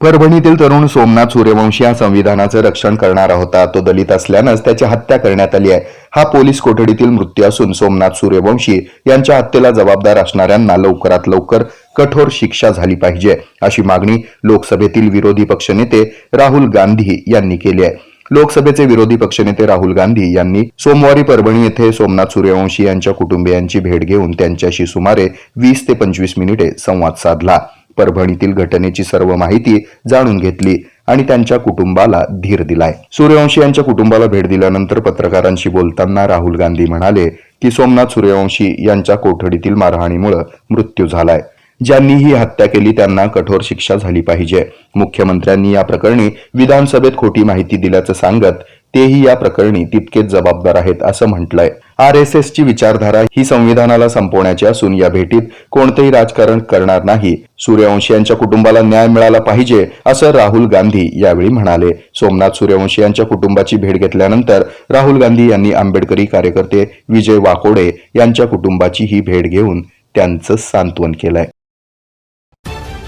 परभणीतील तरुण सोमनाथ सूर्यवंशी हा संविधानाचं रक्षण करणारा होता. तो दलित असल्यानंच त्याची हत्या करण्यात आली आहे. हा पोलीस कोठडीतील मृत्यू असून सोमनाथ सूर्यवंशी यांच्या हत्येला जबाबदार असणाऱ्यांना लवकरात लवकर कठोर शिक्षा झाली पाहिजे अशी मागणी लोकसभेतील विरोधी पक्षनेते राहुल गांधी यांनी केली आहे. लोकसभेचे विरोधी पक्षनेते राहुल गांधी यांनी सोमवारी परभणी येथे सोमनाथ सूर्यवंशी यांच्या कुटुंबियांची भेट घेऊन त्यांच्याशी सुमारे वीस ते पंचवीस मिनिटे संवाद साधला. परभणीतील घटनेची सर्व माहिती जाणून घेतली आणि त्यांच्या कुटुंबाला धीर दिलाय. सूर्यवंशी यांच्या कुटुंबाला भेट दिल्यानंतर पत्रकारांशी बोलताना राहुल गांधी म्हणाले की सोमनाथ सूर्यवंशी यांच्या कोठडीतील मारहाणीमुळे मृत्यू झालाय. ज्यांनी ही हत्या केली त्यांना कठोर शिक्षा झाली पाहिजे. मुख्यमंत्र्यांनी या प्रकरणी विधानसभेत खोटी माहिती दिल्याचं सांगत तेही या प्रकरणी तितकेच जबाबदार आहेत असं म्हटलंय. आर एस एसची विचारधारा ही संविधानाला संपवण्याची असून या भेटीत कोणतेही राजकारण करणार नाही. सूर्यवंशी यांच्या कुटुंबाला न्याय मिळाला पाहिजे असं राहुल गांधी यावेळी म्हणाले. सोमनाथ सूर्यवंशी यांच्या कुटुंबाची भेट घेतल्यानंतर राहुल गांधी यांनी आंबेडकरी कार्यकर्ते विजय वाकोडे यांच्या कुटुंबाची ही भेट घेऊन त्यांचं सांत्वन केलंय.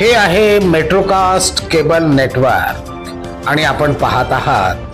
हे आहे मेट्रोकास्ट केबल नेटवर्क आणि आपण पाहत आहात